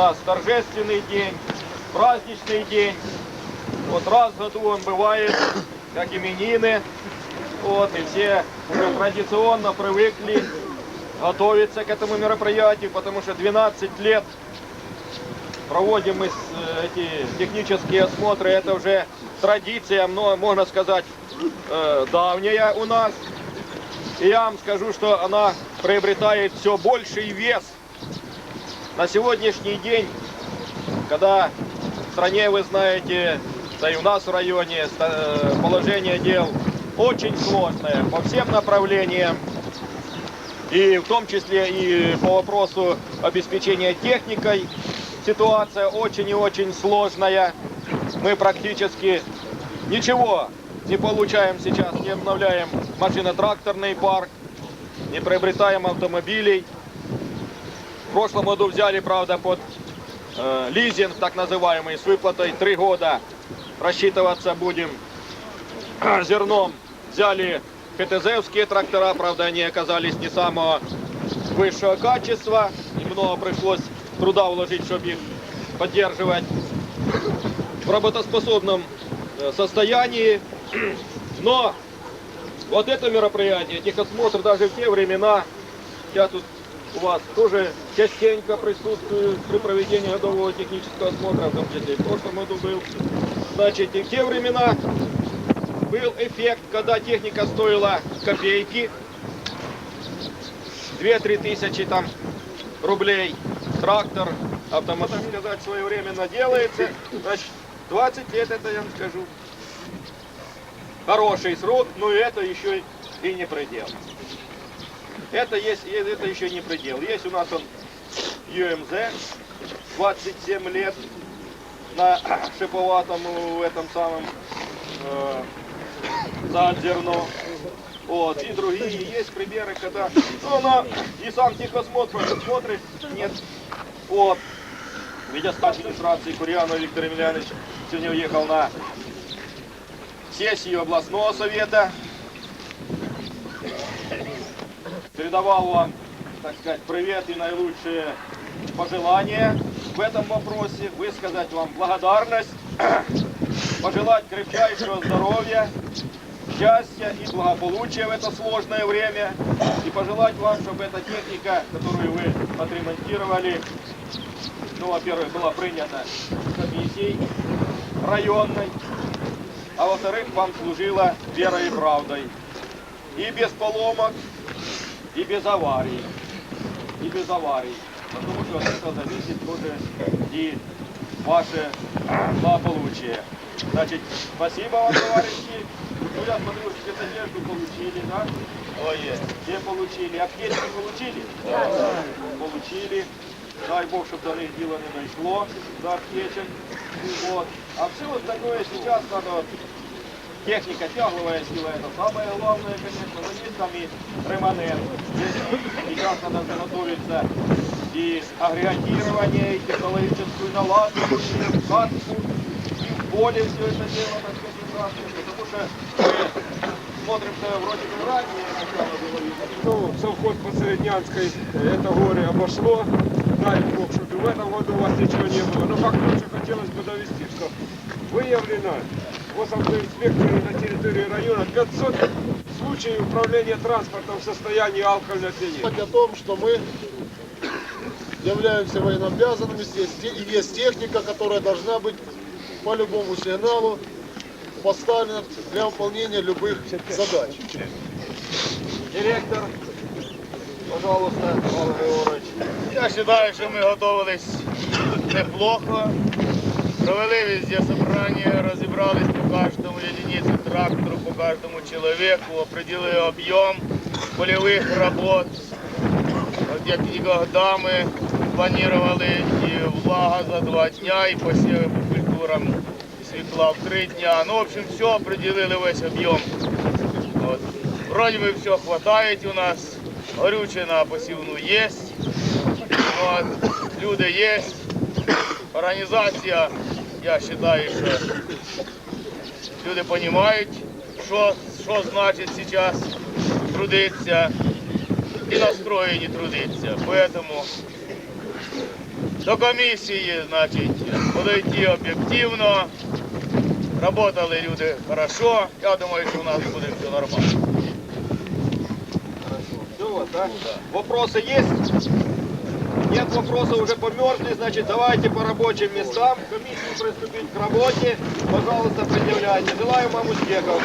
нас торжественный день, праздничный день. Вот раз в году он бывает, как именины. Вот, и все уже традиционно привыкли готовиться к этому мероприятию, потому что 12 лет проводим мы э, эти технические осмотры. Это уже традиция, но, можно сказать, э, давняя у нас. И я вам скажу, что она приобретает все больший вес на сегодняшний день, когда в стране, вы знаете, да и у нас в районе э, положение дел очень сложное по всем направлениям, и в том числе и по вопросу обеспечения техникой ситуация очень и очень сложная. Мы практически ничего не получаем сейчас, не обновляем машино-тракторный парк, не приобретаем автомобилей. В прошлом году взяли, правда, под э, лизинг, так называемый, с выплатой 3 года. Рассчитываться будем зерном. Взяли ХТЗовские трактора, правда, они оказались не самого высшего качества. И много пришлось труда вложить, чтобы их поддерживать в работоспособном э, состоянии. Но вот это мероприятие, техосмотр даже в те времена, я тут у вас тоже частенько присутствую при проведении годового технического осмотра, в том числе и в прошлом году был. Значит, и в те времена был эффект, когда техника стоила копейки, 2-3 тысячи там рублей, трактор, автомат, так сказать, своевременно делается. Значит, 20 лет это я вам скажу. Хороший срок, но это еще и не предел. Это, есть, это еще не предел. Есть у нас он UMZ, 27 лет на шиповатом в этом самом э, за зерно. Вот, и другие есть примеры, когда ну, она и сам техосмотр смотрит, нет. Вот. Видя став администрации Курьянов Виктор Емельянович сегодня уехал на сессию областного совета. Передавал вам, так сказать, привет и наилучшие пожелания в этом вопросе, высказать вам благодарность, пожелать крепчайшего здоровья, счастья и благополучия в это сложное время и пожелать вам, чтобы эта техника, которую вы отремонтировали, ну, во-первых, была принята комиссией районной, а во-вторых, вам служила верой и правдой. И без поломок, и без аварий. И без аварий. Потому что от этого зависит тоже и ваше благополучие. Значит, спасибо вам, товарищи. Ну, я смотрю, спецодежду получили, да? Ой, все получили. Аптечки получили? Получили. Дай Бог, чтобы до них дело не дошло, до аптечек. Вот. А все остальное сейчас надо Техника, тягловая сила, это самое главное, конечно, но есть там и реманент. Здесь сейчас надо заготовиться и агрегатирование, и технологическую наладку, и катку, и в поле все это дело, так сказать, участвовать, потому что мы смотрим, что вроде бы ранее начало было видно. Ну, совхоз по Среднянской это горе обошло. Дай Бог, чтобы в этом году у вас ничего не было. Но как лучше хотелось бы довести, что выявлено госавтоинспекторы на территории района 500 случаев управления транспортом в состоянии алкогольного опьянения. О том, что мы являемся военнообязанными, и есть техника, которая должна быть по любому сигналу поставлена для выполнения любых задач. Директор, пожалуйста, Павел Григорович. Я вважаю, що ми готувались неплохо. Провели везде собрання, розібрались по кожному единиці трактору, по кожному чоловіку, определили об'єм польових робот. От як ніколи ми планували і влага за два дня, і посіви по культурам світла в три дня. Ну, в общем, все определили весь об'єм. Вроді би все хватає у нас. Горюче на посівну є. От. Люди є. Організація, я вважаю, що люди розуміють, що, що значить зараз трудитися і настроєні трудитися. Поэтому до комісії, значить, подойти об'єктивно. Работали люди хорошо. Я думаю, що у нас буде все нормально. Все, вас, да? Вопросы есть? Нет вопросов, уже померзли, значит, давайте по рабочим местам. Комиссию приступить к работе. Пожалуйста, предъявляйте. Желаю вам успехов.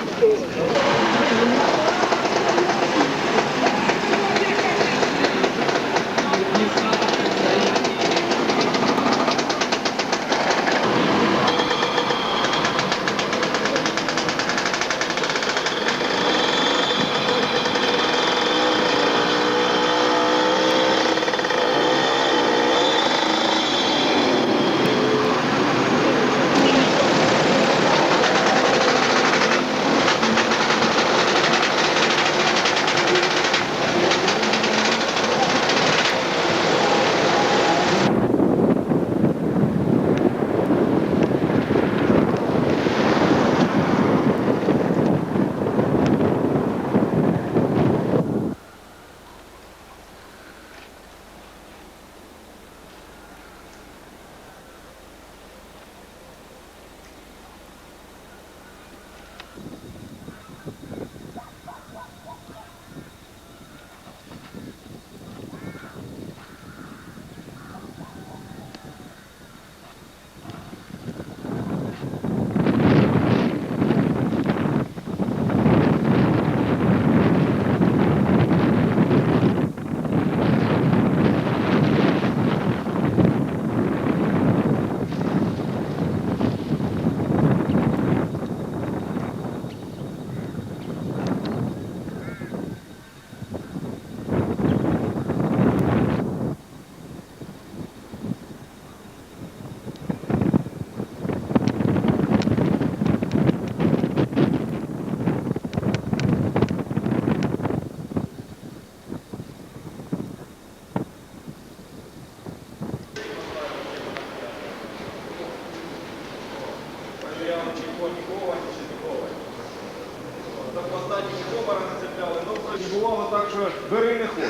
Що бери не хоче.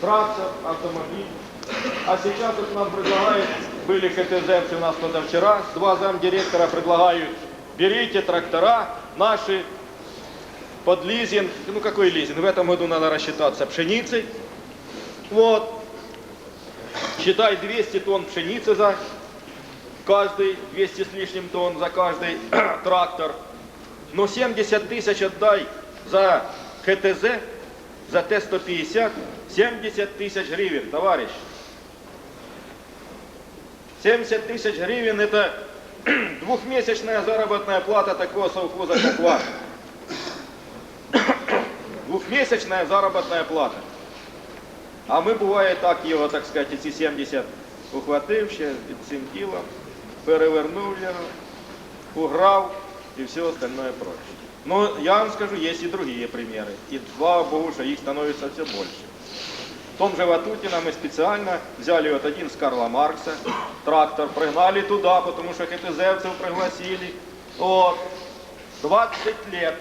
Трактор, автомобиль. А сейчас вот нам предлагают, были ХТЗ у нас позавчера, два замдиректора предлагают, берите трактора наши под лизинг. Ну какой лизинг? В этом году надо рассчитаться пшеницей. Вот. Считай 200 тонн пшеницы за каждый, 200 с лишним тонн за каждый трактор. Но 70 тысяч отдай за ХТЗ, за Т-150, 70 тысяч гривен, товарищ. 70 тысяч гривен это двухмесячная заработная плата такого совхоза, как ваш. Двухмесячная заработная плата. А ми буває так його, так сказати, ці 70 ухватив ще під цим тілом, перевернув його, уграв і все остальное прочее. Но я вам скажу, есть и другие примеры. И слава Богу, что их становится все больше. В том же Ватутино мы специально взяли вот один с Карла Маркса, трактор, пригнали туда, потому что ХТЗовцев пригласили. Вот. 20 лет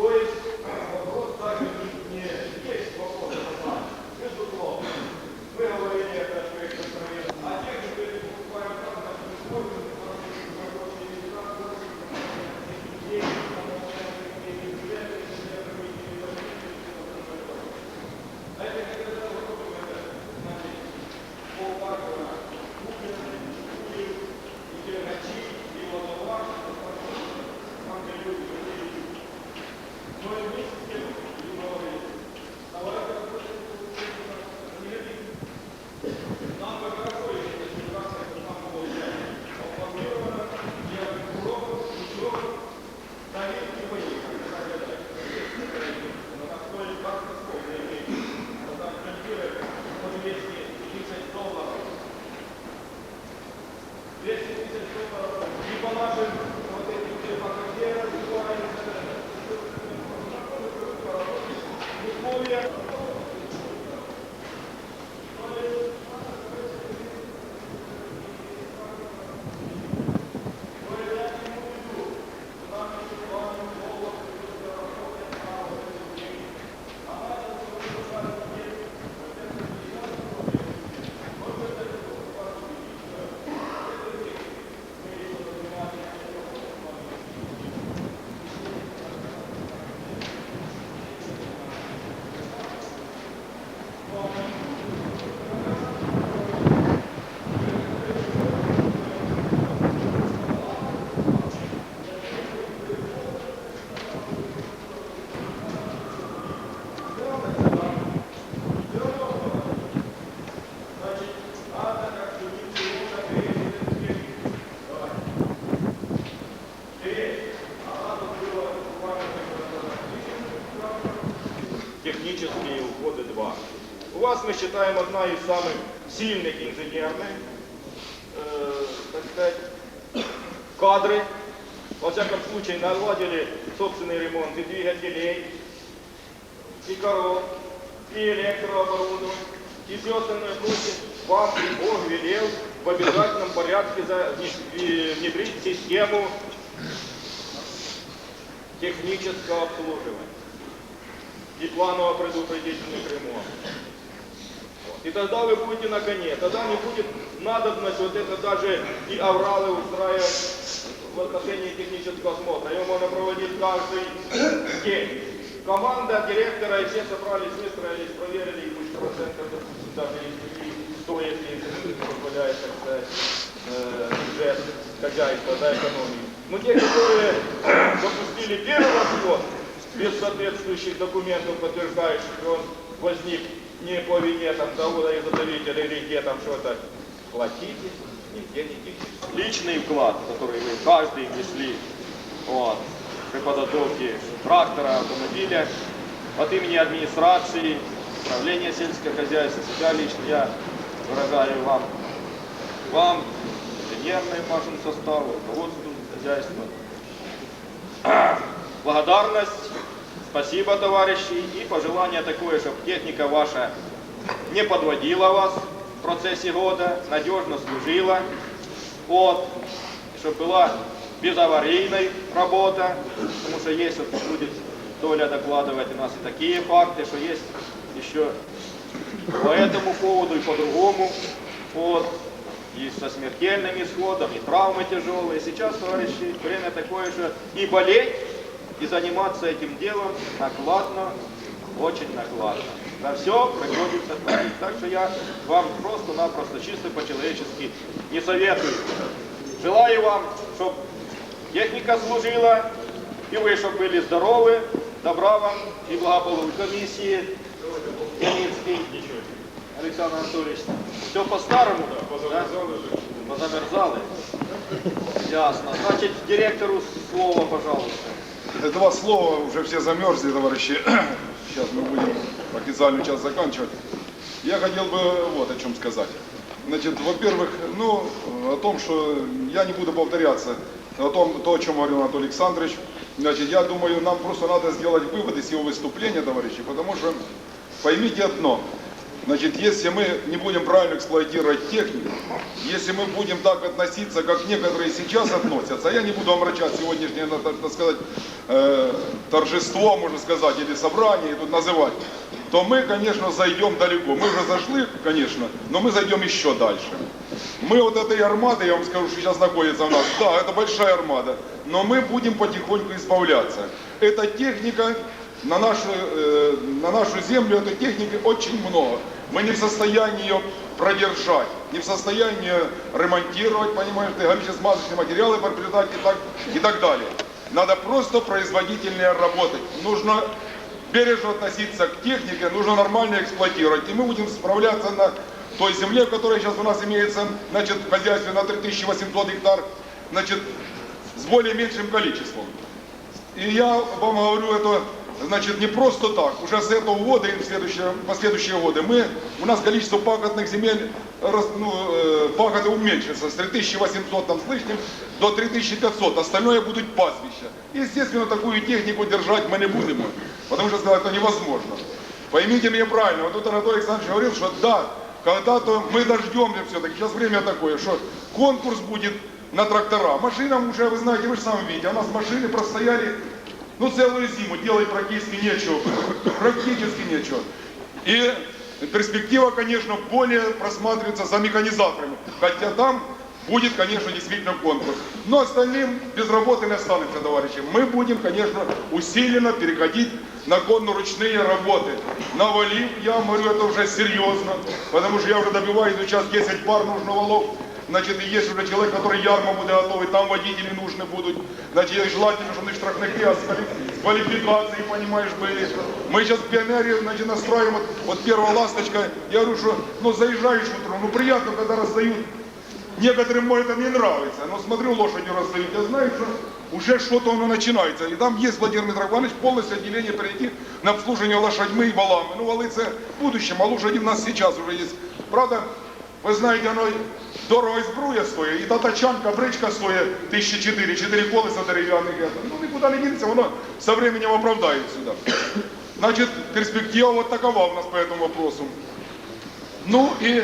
То есть вопрос даже не, не есть вопрос названия. Безусловно. Мы говорили это о своих настроениях. А те, кто эти буквально там, допустим, И по нашим вот этим всем академиям, условия технические уходы 2. У вас, мы считаем, одна из самых сильных инженерных, э, так сказать, кадры. Во всяком случае, наладили собственный ремонт и двигателей, и коров, и электрооборудование, и все остальное прочее. Вам Бог велел в обязательном порядке внедрить систему технического обслуживания и планово-предупредительных ремонтов. И тогда вы будете на коне, тогда не будет надобность вот это даже и авралы устраивать в отношении технического осмотра. Его можно проводить каждый день. Команда директора и все собрались, выстроились, проверили, и пусть допустим, даже и 100, если позволяет, так сказать, э, бюджет хозяйства, да, экономии. Но те, которые допустили первый расход, без соответствующих документов, подтверждающих, что он возник не по вине там, завода изготовителя или где там что-то, платите, нигде не деньги. Личный вклад, который вы каждый внесли вот, при подготовке трактора, автомобиля, от имени администрации, управления сельского хозяйства, себя лично я выражаю вам, вам, инженерному вашему составу, руководству хозяйства, благодарность, спасибо, товарищи, и пожелание такое, чтобы техника ваша не подводила вас в процессе года, надежно служила, вот, чтобы была безаварийной работа, потому что есть, вот будет доля докладывать у нас и такие факты, что есть еще по этому поводу и по другому, вот, и со смертельным исходом, и травмы тяжелые. Сейчас, товарищи, время такое же и болеть, и заниматься этим делом накладно, очень накладно. На все приходится платить. Так что я вам просто-напросто, чисто по-человечески не советую. Желаю вам, чтобы техника служила, и вы, чтобы были здоровы, добра вам и благополучия. Комиссии Яницкий Александр Анатольевич. Все по-старому? Да? Позамерзали. Ясно. Значит, директору слово, пожалуйста. Два слова, уже все замерзли, товарищи. Сейчас мы будем официальную часть заканчивать. Я хотел бы вот о чем сказать. Значит, во-первых, ну, о том, что я не буду повторяться, о том, то, о чем говорил Анатолий Александрович. Значит, я думаю, нам просто надо сделать вывод из его выступления, товарищи, потому что поймите одно. Значит, если мы не будем правильно эксплуатировать технику, если мы будем так относиться, как некоторые сейчас относятся, а я не буду омрачать сегодняшнее, так сказать, э, торжество, можно сказать, или собрание тут называть, то мы, конечно, зайдем далеко. Мы уже зашли, конечно, но мы зайдем еще дальше. Мы вот этой армадой, я вам скажу, что сейчас находится у нас, да, это большая армада, но мы будем потихоньку избавляться. Эта техника на нашу, э, на нашу землю, этой техники очень много. Мы не в состоянии ее продержать, не в состоянии ремонтировать, понимаешь, горюче-смазочные материалы приобретать и так, и так далее. Надо просто производительнее работать. Нужно бережно относиться к технике, нужно нормально эксплуатировать. И мы будем справляться на той земле, которая сейчас у нас имеется, значит, в хозяйстве на 3800 гектар, значит, с более меньшим количеством. И я вам говорю это, значит, не просто так. Уже с этого года и в следующие, последующие годы мы, у нас количество пахотных земель, ну, э, пахоты уменьшится с 3800 там, с лишним до 3500. Остальное будут пастбища. Естественно, такую технику держать мы не будем, потому что сказать это невозможно. Поймите меня правильно, вот тут Анатолий Александрович говорил, что да, когда-то мы дождемся все-таки, сейчас время такое, что конкурс будет на трактора. Машинам уже, вы знаете, вы же сами видите, у нас машины простояли ну, целую зиму, делать практически нечего. Практически нечего. И перспектива, конечно, более просматривается за механизаторами. Хотя там будет, конечно, действительно конкурс. Но остальным без работы не останется, товарищи. Мы будем, конечно, усиленно переходить на конно-ручные работы. Навалив, я вам говорю, это уже серьезно, потому что я уже добиваюсь, сейчас 10 пар нужно валов. Значит, и есть уже человек, который ярмо будет готовый, там водители нужны будут. Значит, желательно, чтобы штрафники а с квали- с квалификацией, понимаешь, были. Мы сейчас в пионере, значит, настраиваем, вот, вот первая ласточка, я говорю, что, ну, заезжаешь утром, ну, приятно, когда раздают Некоторым может это не нравится, но смотрю, лошадью раздают, я знаю, что уже что-то оно начинается. И там есть, Владимир Митрофанович, полностью отделение перейти на обслуживание лошадьми и валами. Ну, валы це в будущем, а лошади у нас сейчас уже есть. Правда, ви знаєте, оно дорого і збруя стоїть, і та тачанка, бричка стоїть тисячі чотири, чотири колеса дерев'яних. это. Ну, нікуди не дінеться, воно со временем оправдає сюди. Значит, перспектива вот такова у нас по этому вопросу. Ну и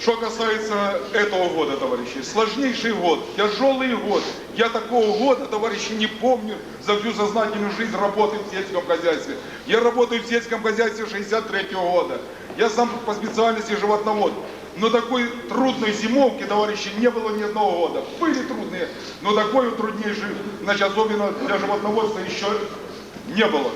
что касается этого года, товарищи, сложнейший год, тяжелый год. Я такого года, товарищи, не помню за всю сознательную жизнь работы в сельском хозяйстве. Я работаю в сельском хозяйстве 63 года. Я сам по специальности животновод. Но такой трудной зимовки, товарищи, не было ни одного года. Были трудные, но такой труднейший, значит, особенно для животноводства еще не было.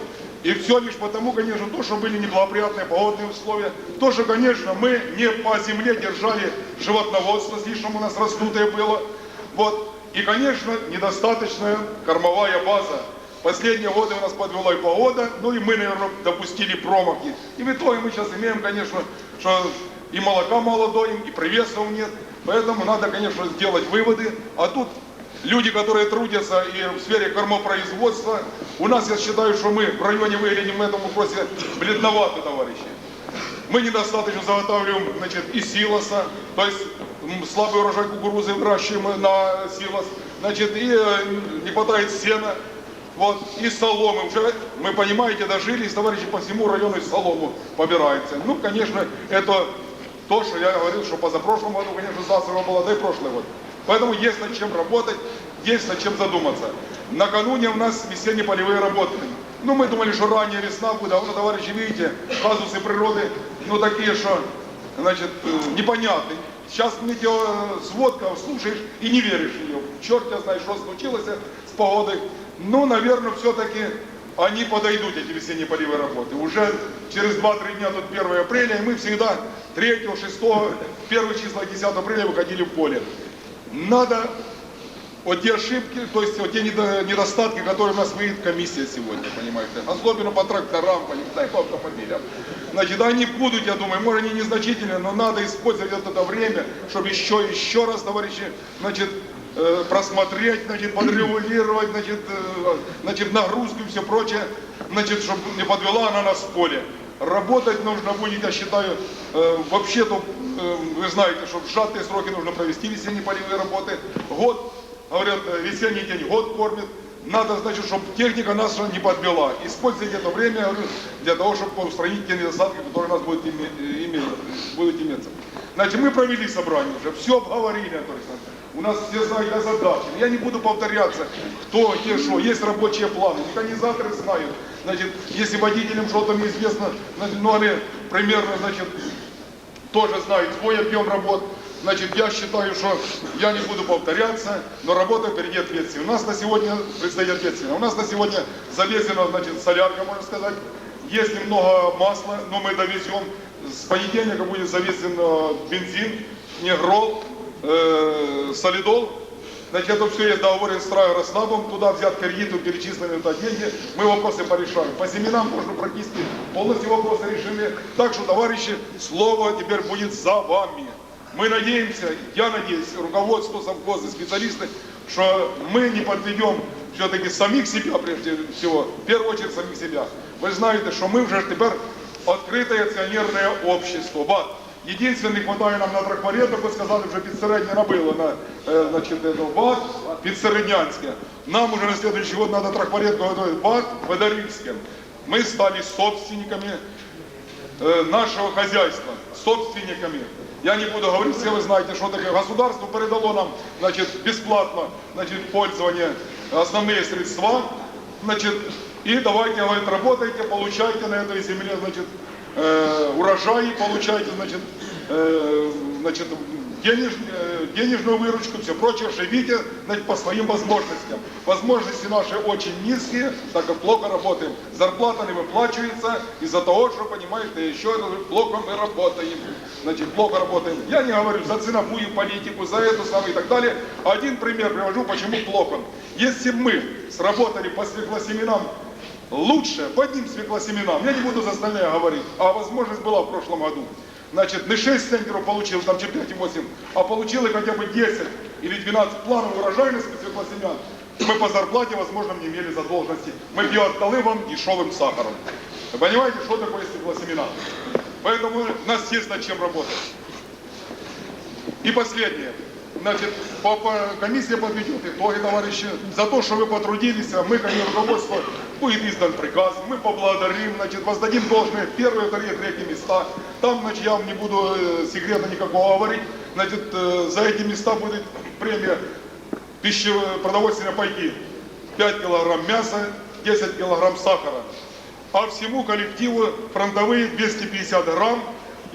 И все лишь потому, конечно, то, что были неблагоприятные погодные условия, то, что, конечно, мы не по земле держали животноводство, слишком у нас раздутое было. Вот. И, конечно, недостаточная кормовая база. Последние годы у нас подвела и погода, ну и мы, наверное, допустили промахи. И в итоге мы сейчас имеем, конечно, что и молока мало доим, и привесов нет. Поэтому надо, конечно, сделать выводы. А тут люди, которые трудятся и в сфере кормопроизводства, у нас, я считаю, что мы в районе выглядим в этом вопросе бледновато, товарищи. Мы недостаточно заготавливаем значит, и силоса, то есть слабый урожай кукурузы выращиваем на силос, значит, и э, не хватает сена, вот, и соломы. Уже, мы понимаете, дожились, товарищи, по всему району солому побирается. Ну, конечно, это то, что я говорил, что позапрошлом году, конечно, засуха была, да и прошлый год. Поэтому есть над чем работать, есть над чем задуматься. Накануне у нас весенние полевые работы. Ну, мы думали, что ранняя весна будет, а вот, товарищи, видите, казусы природы, ну, такие, что, значит, э, непонятные. Сейчас метеосводка слушаешь и не веришь в нее. Черт я знает, что случилось с погодой. Ну, наверное, все-таки они подойдут, эти весенние полевые работы. Уже через 2-3 дня, тут 1 апреля, и мы всегда 3, 6, 1 числа, 10 апреля выходили в поле. Надо вот те ошибки, то есть вот те недо- недостатки, которые у нас выявит комиссия сегодня, понимаете, особенно по тракторам, понимаете, по автомобилям. Значит, они будут, я думаю, может они незначительные, но надо использовать это время, чтобы еще, еще раз, товарищи, значит, просмотреть, значит, подрегулировать, значит, э, значит, нагрузку и все прочее, значит, чтобы не подвела она нас в поле. Работать нужно будет, я считаю, э, вообще-то, э, вы знаете, что в сжатые сроки нужно провести весенние полевые работы. Год, говорят, э, весенний день год кормит. надо, значит, чтобы техника нас не подвела. Используйте это время, для того, чтобы устранить те недостатки, которые у нас будут, име- э, име- будут иметься. Значит, мы провели собрание уже, все обговорили, Анатолий Александрович. У нас все знают о задаче. Я не буду повторяться, кто, где, что. Есть рабочие планы, механизаторы знают. Значит, если водителям что-то неизвестно, значит, ну, они примерно, значит, тоже знают свой объем работ. Значит, я считаю, что я не буду повторяться, но работа впереди ответственная. У нас на сегодня предстоит ответственно. У нас на сегодня завезена, значит, солярка, можно сказать. Есть немного масла, но мы довезем. С понедельника будет завезен э, бензин, негрол, э, солидол. Значит, это все есть договорен с Рославом, туда взят кредиту, перечислены туда деньги, мы вопросы порешаем. По семенам можно практически полностью вопросы решили. Так что, товарищи, слово теперь будет за вами. Мы надеемся, я надеюсь, руководство совхоза, специалисты, что мы не подведем все-таки самих себя прежде всего, в первую очередь самих себя. Ви знаєте, що ми вже ж тепер відкрите акціонерне общество. ВАТ. Єдине, не вистачає нам на тракпарет, як ви сказали, вже підсереднє набило на е, значить, е, ВАТ підсереднянське. Нам уже на следующий год надо тракпаретку готовить ВАТ Федорівське. Мы стали собственниками э, нашего хозяйства, собственниками. Я не буду говорить, все вы знаете, что такое. Государство передало нам, значит, бесплатно, значит, пользование основные средства, значит, и давайте, говорит, работайте, получайте на этой земле, значит, э, урожай, получайте, значит, э, значит, денеж, э, денежную выручку, все прочее, живите значит, по своим возможностям. Возможности наши очень низкие, так как плохо работаем. Зарплата не выплачивается из-за того, что, понимаете, еще раз говорю, плохо мы работаем. Значит, плохо работаем. Я не говорю за ценовую политику, за эту самую и так далее. Один пример привожу, почему плохо. Если бы мы сработали по свеклосеменам лучше, по одним свеклосеменам, я не буду за говорить, а возможность была в прошлом году. Значит, не 6 центнеров получил, там чи 5,8, а получил и хотя бы 10 или 12 планов урожайности свеклосемян. Мы по зарплате, возможно, не имели задолженности. Мы ее отдали вам дешевым сахаром. Вы понимаете, что такое свеклосемена? Поэтому у нас есть над чем работать. И последнее. Значит, по, по- комиссия подведет итоги, товарищи. За то, что вы потрудились, а мы, и руководство, будет издан приказ. Мы поблагодарим, значит, воздадим должные первые, вторые, третьи места. Там, значит, я вам не буду э, секрета никакого говорить. Значит, э, за эти места будет премия пищевые продовольственные пайки. 5 килограмм мяса, 10 килограмм сахара. А всему коллективу фронтовые 250 грамм.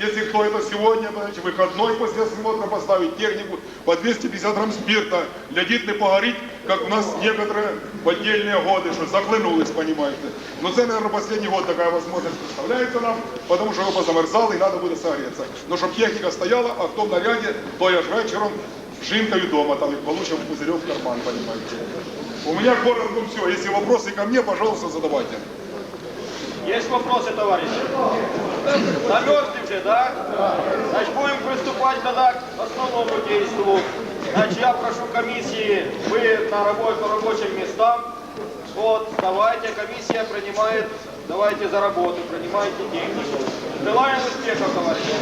Если кто это сегодня, значит, выходной после осмотра поставить технику по 250 грамм спирта. Глядит не погорит, как у нас некоторые в отдельные годы, что захлынулись, понимаете. Но это, наверное, последний год такая возможность представляется нам, потому что вы позамерзали и надо будет согреться. Но чтобы техника стояла, а в том наряде, то я ж вечером жінкою дома там и получим пузырек в карман, понимаете. У меня коротко все. Если вопросы ко мне, пожалуйста, задавайте. Есть вопросы, товарищи? Замерзли уже, да? Значит, будем приступать тогда к основному действию. Значит, я прошу комиссии, вы на работе по рабочим местам. Вот, давайте, комиссия принимает, давайте за работу, принимайте технику. Желаем успехов, товарищи.